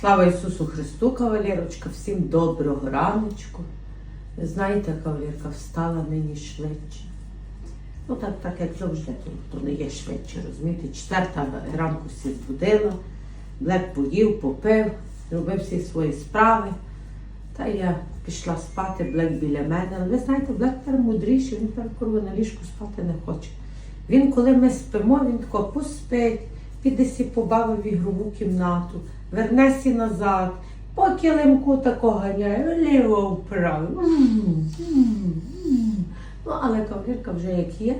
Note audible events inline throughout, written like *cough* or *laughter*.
Слава Ісусу Христу, кавалерочка, всім доброго раночку. Ви знаєте, кавалерка встала нині швидше. Ну так, так як завжди, хто не є швидше, розумієте. Четверта ранку всі збудила, Блек поїв, попив, робив всі свої справи. Та я пішла спати, Блек біля мене. Ви знаєте, Блек тепер мудріший, він тепер курва на ліжку спати не хоче. Він, коли ми спимо, він тако поспить, піде сі побавив в ігрову кімнату, вернеться назад, по килимку тако ганяє, вліво вправо. М, м, м. Ну, але кавалерка вже як є,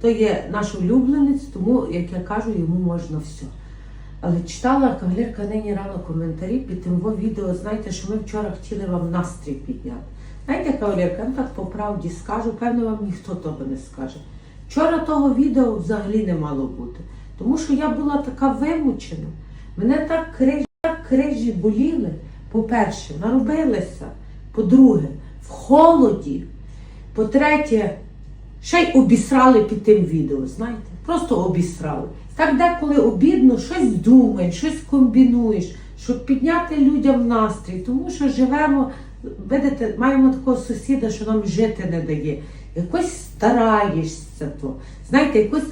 то є наш улюбленець, тому, як я кажу, йому можна все. Але читала кавалерка нині рано коментарі під тим відео, знаєте, що ми вчора хотіли вам настрій підняти. Знаєте, кавалерка, я так по правді скажу, певно, вам ніхто того не скаже. Вчора того відео взагалі не мало бути. Тому що я була така вимучена. Мене так крижі, так крижі боліли. По-перше, наробилися. По-друге, в холоді. По-третє, ще й обісрали під тим відео, знаєте? Просто обісрали. Так деколи обідно, щось думаєш, щось комбінуєш, щоб підняти людям настрій, тому що живемо, видите, маємо такого сусіда, що нам жити не дає. Якось стараєшся то. Знаєте, якось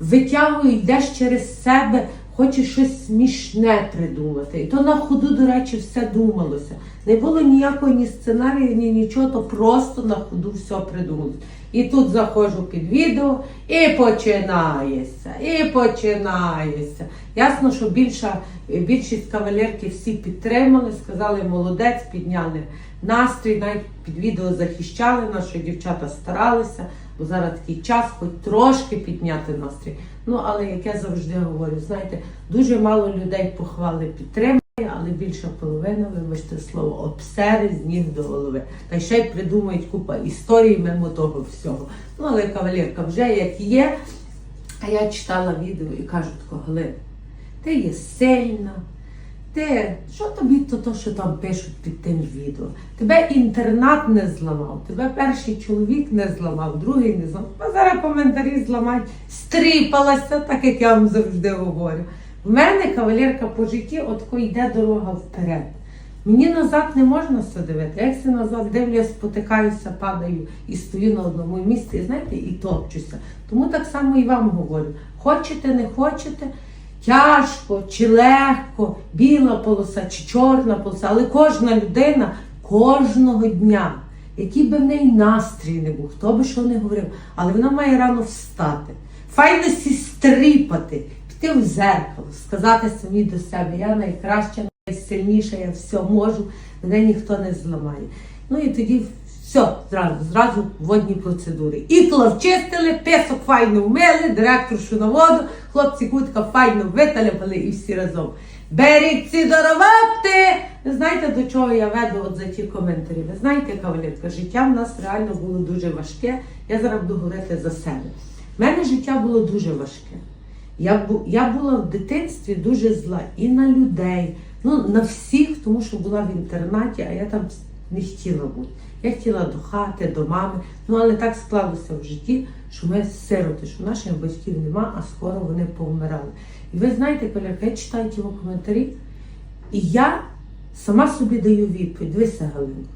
витягує, йдеш через себе, хочеш щось смішне придумати. І то на ходу, до речі, все думалося. Не було ніякого ні сценарію, ні нічого, то просто на ходу все придумалося. І тут заходжу під відео і починається, і починається. Ясно, що більша, більшість кавалерки всі підтримали, сказали молодець, підняли настрій, навіть під відео захищали нас, що дівчата старалися, бо зараз такий час, хоч трошки підняти настрій. Ну, але як я завжди говорю, знаєте, дуже мало людей похвали підтримує, але більша половина, вибачте слово, обсери з ніг до голови. Та ще й придумають купа історій мимо того всього. Ну, але кавалерка вже як є. А я читала відео і кажу тако, Галина, ти є сильна, ти, що тобі то, то, що там пишуть під тим відео? Тебе інтернат не зламав, тебе перший чоловік не зламав, другий не зламав. А зараз коментарі зламають, стріпалася, так як я вам завжди говорю. В мене кавалерка по житті отко йде дорога вперед. Мені назад не можна все дивити. Як я назад дивлюся, спотикаюся, падаю і стою на одному місці, знаєте, і топчуся. Тому так само і вам говорю: хочете, не хочете, тяжко чи легко, біла полоса чи чорна полоса, але кожна людина кожного дня, який би в неї настрій не був, хто би що не говорив, але вона має рано встати, файно сі стріпати, піти в зеркало, сказати самі до себе, я найкраща, найсильніша, я все можу, мене ніхто не зламає. Ну і тоді все, зразу, зразу водні процедури. Ікло вчистили, песок файно вмили, директоршу на воду, хлопці кутка файно виталяпали і всі разом. Беріть ці доробати! Ви знаєте, до чого я веду от за ті коментарі? Ви знаєте, кавалерка, життя в нас реально було дуже важке. Я зараз буду говорити за себе. У мене життя було дуже важке. Я, я була в дитинстві дуже зла і на людей, ну на всіх, тому що була в інтернаті, а я там не хотіла бути. Я хотіла до хати, до мами. Ну але так склалося в житті, що ми сироти, що наших батьків нема, а скоро вони повмирали. І ви знаєте, коли я читаю ті коментарі, і я сама собі даю відповідь. Дивися, Галинко.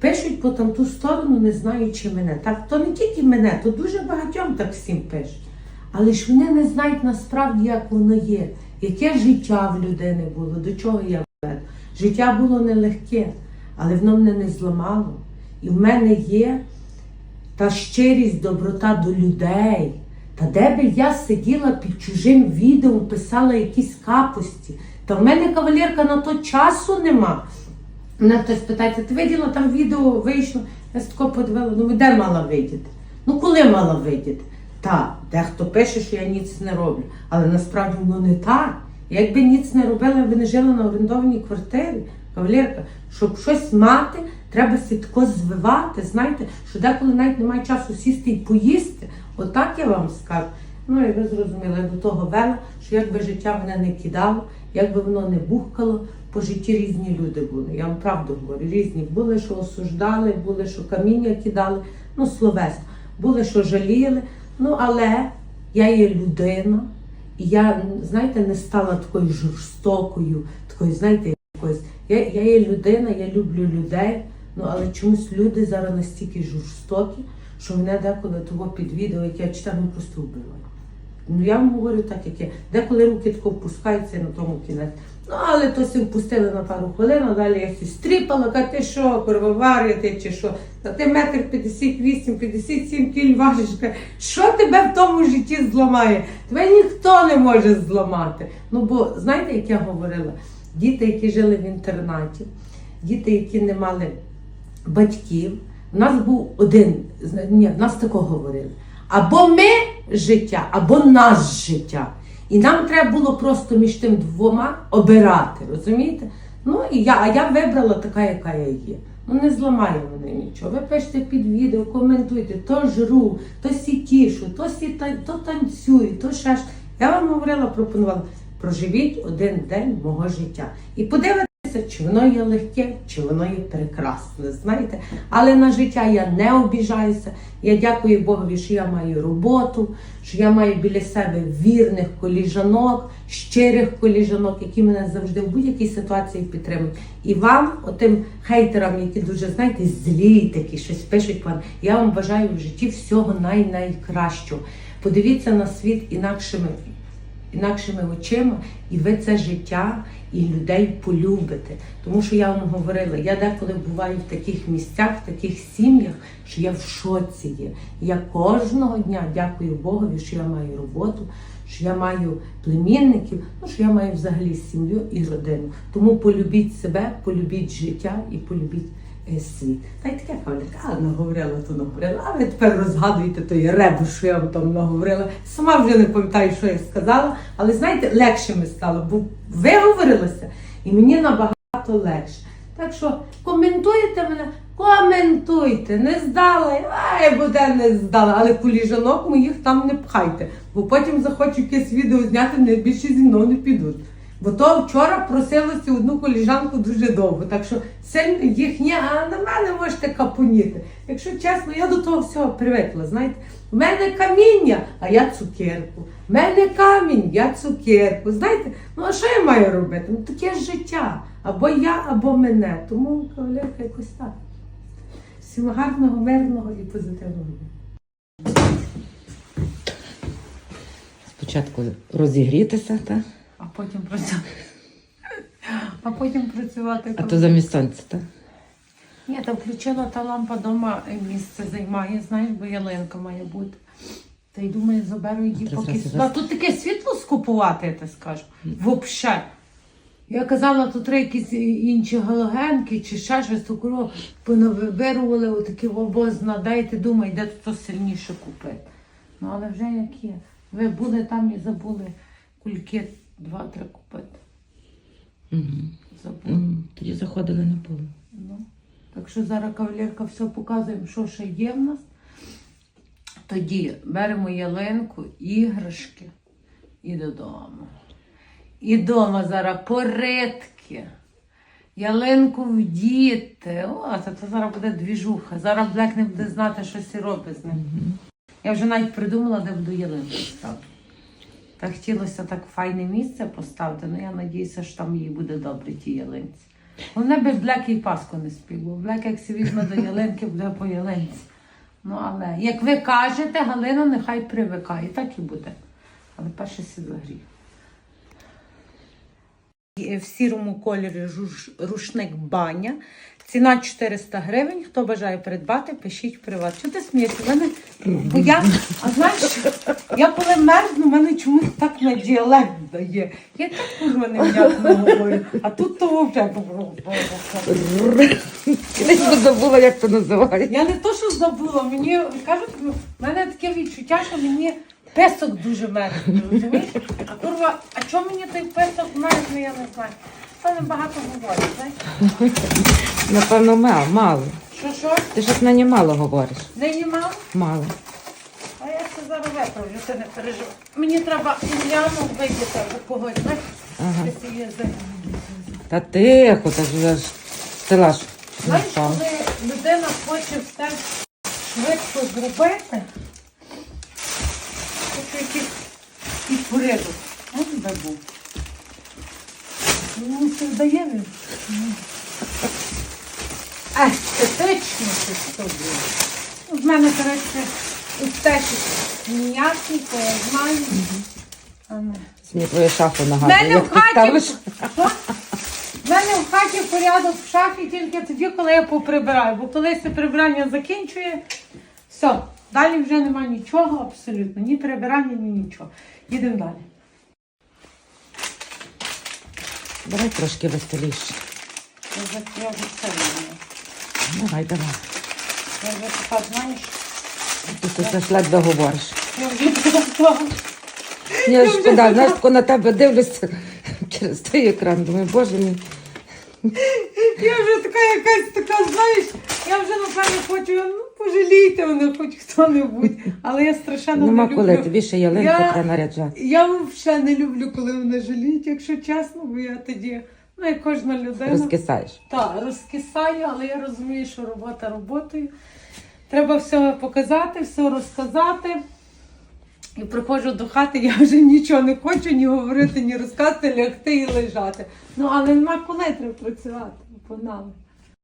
Пишуть по там ту сторону, не знаючи мене. Так, то не тільки мене, то дуже багатьом так всім пишуть. Але ж вони не знають насправді, як воно є, яке життя в людини було, до чого я веду. Життя було нелегке, але воно мене не зламало. І в мене є та щирість, доброта до людей. Та де би я сиділа під чужим відео, писала якісь капості. Та в мене кавалерка на то часу нема. Мене хтось питається, ти виділа там відео вийшло? Я з такого подивила, ну де мала видіти? Ну коли мала видіти? Та, дехто пише, що я ніц не роблю. Але насправді воно не так. Якби ніц не робила, я би не жила на орендованій квартирі. Кавалерка, щоб щось мати, треба сітко звивати. Знаєте, що деколи навіть немає часу сісти і поїсти. Отак я вам скажу. Ну і ви зрозуміли, я до того вела, що якби життя мене не кидало, якби воно не бухкало, по житті різні люди були. Я вам правду говорю, різні. Були, що осуждали, були, що каміння кидали, ну словесно, були, що жаліли. Ну, але я є людина, і я, знаєте, не стала такою жорстокою, такою, знаєте, Я, я є людина, я люблю людей, ну але чомусь люди зараз настільки жорстокі, що мене деколи того під яке я читаю, ну, просто вбивають. Ну я вам говорю так, як є. Деколи руки тако впускаються на тому кінець. Ну, але то сі впустили на пару хвилин, а далі я сі стріпала, ка ти що, крововарити чи що? Та ти метр 58, 57 кіль важиш. Що тебе в тому житті зламає? Тебе ніхто не може зламати. Ну бо знаєте, як я говорила, діти, які жили в інтернаті, діти, які не мали батьків, у нас був один, ні, в нас такого говорили. Або ми життя, або наш життя. І нам треба було просто між тим двома обирати, розумієте? Ну і я, а я вибрала така, яка я є. Ну не зламає мене нічого. Ви пишете під відео, коментуйте, то жру, то сі тішу, то сі то танцюю, то ще ж. Я вам говорила, пропонувала, проживіть один день мого життя. І подивитися, чи воно є легке, чи воно є прекрасне, знаєте. Але на життя я не обіжаюся. Я дякую Богові, що я маю роботу, що я маю біля себе вірних коліжанок, щирих коліжанок, які мене завжди в будь-якій ситуації підтримують. І вам, отим хейтерам, які дуже знаєте, злі такі, щось пишуть вам. Я вам бажаю в житті всього най-найкращого. Подивіться на світ інакшими інакшими очима, і ви це життя і людей полюбите. Тому що я вам говорила, я деколи буваю в таких місцях, в таких сім'ях, що я в шоці є. Я кожного дня дякую Богові, що я маю роботу, що я маю племінників, ну що я маю взагалі сім'ю і родину. Тому полюбіть себе, полюбіть життя і полюбіть е. Та й таке кавалерка, а наговорила, то наговорила. А ви тепер розгадуєте той ребус, що я вам там наговорила. Сама вже не пам'ятаю, що я сказала, але знаєте, легше ми стало, бо виговорилася, і мені набагато легше. Так що коментуєте мене, коментуйте, не здала, ай, буде не здала, але коліжанок моїх там не пхайте, бо потім захочу якесь відео зняти, вони більше зі мною не підуть. Бо то вчора просилося одну коліжанку дуже довго, так що сильно їх ні, а на мене можете капоніти. Якщо чесно, я до того всього привикла. Знаєте, в мене каміння, а я цукерку. В мене камінь, я цукерку. Знаєте, ну а що я маю робити? Ну таке життя. Або я, або мене. Тому кавалерка якось так. Всім гарного, мирного і позитивного. Спочатку розігрітися, та? А потім працювати. А потім працювати. а то замість сонця. Та? Ні, та включила та лампа вдома місце займає, знаєш, бо ялинка має бути. Та й думаю, заберу її поки зразу сюди. Тут таке світло скупувати, я те скажу. Вообще. Я казала, тут треба якісь інші галогенки чи ще щось таке понавибирували отакі обозна, дайте думай, де тут сильніше купити. Ну але вже як є. Ви були там і забули кульки два-три купити. Угу. Тоді заходили на поле. Ну, так що зараз кавалерка все показуємо, що ще є в нас. Тоді беремо ялинку, іграшки і додому. І вдома зараз поритки, ялинку вдіти. О, це, це зараз буде двіжуха. Зараз Блек не буде знати, що сі робить з ним. Я вже навіть придумала, де буду ялинку ставити. Так хотілося так файне місце поставити, ну я надіюся, що там їй буде добре тій ялинці. Головне би Блек і Пасху не спів, бо Блек, як сі візьме до ялинки, буде по ялинці. Ну, але, як ви кажете, Галина нехай привикає, так і буде. Але перше сі загрів. В сірому кольорі жуж- рушник баня. Ціна 400 гривень. Хто бажає придбати, пишіть в приват. Чого ти смієшся? Мене, бо я, а знаєш, я коли мерзну, мене чомусь так на діалект дає. Я так курва невнятно говорю. А тут то вже. Кінець би забула, як це називається. Я не то, що забула, мені кажуть, в мене таке відчуття, що мені песок дуже мерзне, розумієш? А курва, а чому мені той песок мерзне, я не знаю. Це багато говорить, знаєш? Напевно, мало. мало. Що що? Ти щось на мало говориш. Нині мало? Мало. А я це зараз виправлю, ти не переживай. Мені треба Ім'яну вийти у когось, знаєш? Ага. Та тихо, та ж вже ж села ж Знаєш, коли людина хоче все швидко зробити, хоче якийсь і порядок. Ось де був. Ну, це вдає він. Естетично це собі. Ну, В мене, коротше, естетик ніякий, то я знаю. А. Мені твою шафу нагадує. мене в хаті. *laughs* В мене в хаті порядок в шафі тільки тоді, коли я поприбираю. Бо коли це прибирання закінчує, все, далі вже немає нічого абсолютно. Ні прибирання, ні нічого. Їдемо далі. Давай трошки веселіше. Я вже, я вже все. Давай, давай. Я вже така, знаєш, Ти тут аж ледве говориш. я вже така. Я шкода, знаєш, тако на тебе дивлюся *laughs* через той екран. Думаю, боже мій. Я вже така якась така, знаєш, я вже напевно хочу, ну пожалійте мене хоч хто-небудь. Але я страшенно Нема не коли, люблю. тобі ще ялинку Я- треба наряджати. Я взагалі не люблю, коли мене жаліють, якщо чесно, бо я тоді, ну як кожна людина. Розкисаєш. Так, розкисаю, але я розумію, що робота роботою. Треба все показати, все розказати. І приходжу до хати, я вже нічого не хочу ні говорити, ні розказати, лягти і лежати. Ну, але нема коли треба працювати. Погнали.